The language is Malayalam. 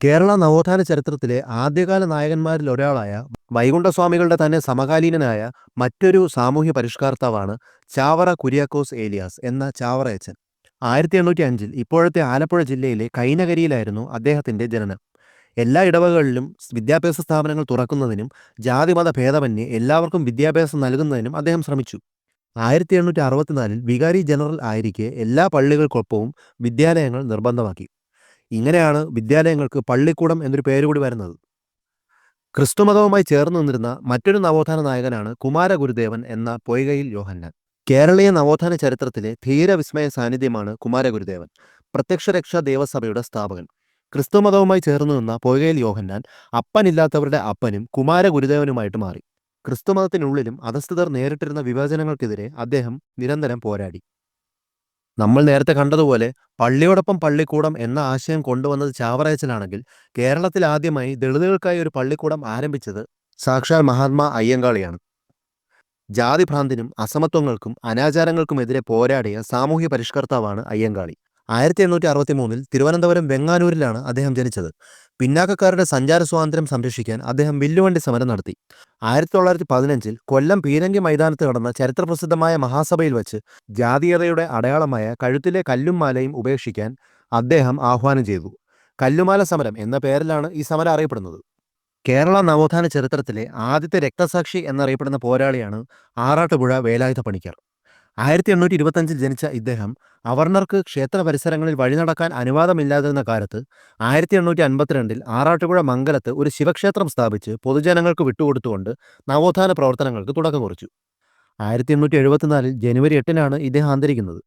കേരള നവോത്ഥാന ചരിത്രത്തിലെ ആദ്യകാല നായകന്മാരിൽ ഒരാളായ വൈകുണ്ഠസ്വാമികളുടെ തന്നെ സമകാലീനനായ മറ്റൊരു സാമൂഹ്യ പരിഷ്കർത്താവാണ് ചാവറ കുര്യാക്കോസ് ഏലിയാസ് എന്ന ചാവറയച്ചൻ. ആയിരത്തി എണ്ണൂറ്റി അഞ്ചിൽ ഇപ്പോഴത്തെ ആലപ്പുഴ ജില്ലയിലെ കൈനകരിയിലായിരുന്നു അദ്ദേഹത്തിന്റെ ജനനം. എല്ലാ ഇടവകളിലും വിദ്യാഭ്യാസ സ്ഥാപനങ്ങൾ തുറക്കുന്നതിനും ജാതിമത ഭേദമന്യേ എല്ലാവർക്കും വിദ്യാഭ്യാസം നൽകുന്നതിനും അദ്ദേഹം ശ്രമിച്ചു. ആയിരത്തി എണ്ണൂറ്റി അറുപത്തിനാലിൽ വികാരി ജനറൽ ആയിരിക്കെ എല്ലാ പള്ളികൾക്കൊപ്പവും വിദ്യാലയങ്ങൾ നിർബന്ധമാക്കി. ഇങ്ങനെയാണ് വിദ്യാലയങ്ങൾക്ക് പള്ളിക്കൂടം എന്നൊരു പേര് കൂടി വരുന്നത്. ക്രിസ്തുമതവുമായി ചേർന്ന് നിന്നിരുന്ന മറ്റൊരു നവോത്ഥാന നായകനാണ് കുമാരഗുരുദേവൻ എന്ന പൊയ്കയിൽ യോഹന്നാൻ. കേരളീയ നവോത്ഥാന ചരിത്രത്തിലെ ധീരവിസ്മയ സാന്നിധ്യമാണ് കുമാരഗുരുദേവൻ പ്രത്യക്ഷരക്ഷാ ദേവസഭയുടെ സ്ഥാപകൻ. ക്രിസ്തുമതവുമായി ചേർന്ന് നിന്ന പൊയ്കയിൽ യോഹന്നാൻ അപ്പനില്ലാത്തവരുടെ അപ്പനും കുമാരഗുരുദേവനുമായിട്ട് മാറി. ക്രിസ്തുമതത്തിനുള്ളിലും അധസ്ഥിതർ നേരിട്ടിരുന്ന വിവേചനങ്ങൾക്കെതിരെ അദ്ദേഹം നിരന്തരം പോരാടി. നമ്മൾ നേരത്തെ കണ്ടതുപോലെ പള്ളിയോടൊപ്പം പള്ളിക്കൂടം എന്ന ആശയം കൊണ്ടുവന്നത് ചാവറയച്ചനാണെങ്കിൽ കേരളത്തിൽ ആദ്യമായി ദളിതുകൾക്കായി ഒരു പള്ളിക്കൂടം ആരംഭിച്ചത് സാക്ഷാൽ മഹാത്മാ അയ്യങ്കാളിയാണ്. ജാതിഭ്രാന്തിനും അസമത്വങ്ങൾക്കും അനാചാരങ്ങൾക്കുമെതിരെ പോരാടിയ സാമൂഹ്യ പരിഷ്കർത്താവാണ് അയ്യങ്കാളി. ആയിരത്തി എണ്ണൂറ്റി അറുപത്തി മൂന്നിൽ തിരുവനന്തപുരം വെങ്ങാനൂരിലാണ് അദ്ദേഹം ജനിച്ചത്. പിന്നാക്കക്കാരുടെ സഞ്ചാര സ്വാതന്ത്ര്യം സംരക്ഷിക്കാൻ അദ്ദേഹം വില്ലുവണ്ടി സമരം നടത്തി. ആയിരത്തി തൊള്ളായിരത്തി പതിനഞ്ചിൽ കൊല്ലം പീരങ്കി മൈതാനത്ത് നടന്ന ചരിത്രപ്രസിദ്ധമായ മഹാസഭയിൽ വച്ച് ജാതീയതയുടെ അടയാളമായ കഴുത്തിലെ കല്ലും മാലയും ഉപേക്ഷിക്കാൻ അദ്ദേഹം ആഹ്വാനം ചെയ്തു. കല്ലുമാല സമരം എന്ന പേരിലാണ് ഈ സമരം അറിയപ്പെടുന്നത്. കേരള നവോത്ഥാന ചരിത്രത്തിലെ ആദ്യത്തെ രക്തസാക്ഷി എന്നറിയപ്പെടുന്ന പോരാളിയാണ് ആറാട്ടുപുഴ വേലായുധ പണിക്കർ. ആയിരത്തി എണ്ണൂറ്റി ഇരുപത്തഞ്ചിൽ ജനിച്ച ഇദ്ദേഹം അവർണർക്ക് ക്ഷേത്ര പരിസരങ്ങളിൽ വഴി നടക്കാൻ അനുവാദമില്ലാതിരുന്ന കാലത്ത് ആയിരത്തി എണ്ണൂറ്റി അൻപത്തിരണ്ടിൽ ആറാട്ടുപുഴ മംഗലത്ത് ഒരു ശിവക്ഷേത്രം സ്ഥാപിച്ച് പൊതുജനങ്ങൾക്ക് വിട്ടുകൊടുത്തുകൊണ്ട് നവോത്ഥാന പ്രവർത്തനങ്ങൾക്ക് തുടക്കം കുറിച്ചു. ആയിരത്തി എണ്ണൂറ്റി എഴുപത്തിനാലിൽ ജനുവരി എട്ടിനാണ് ഇദ്ദേഹം അന്തരിക്കുന്നത്.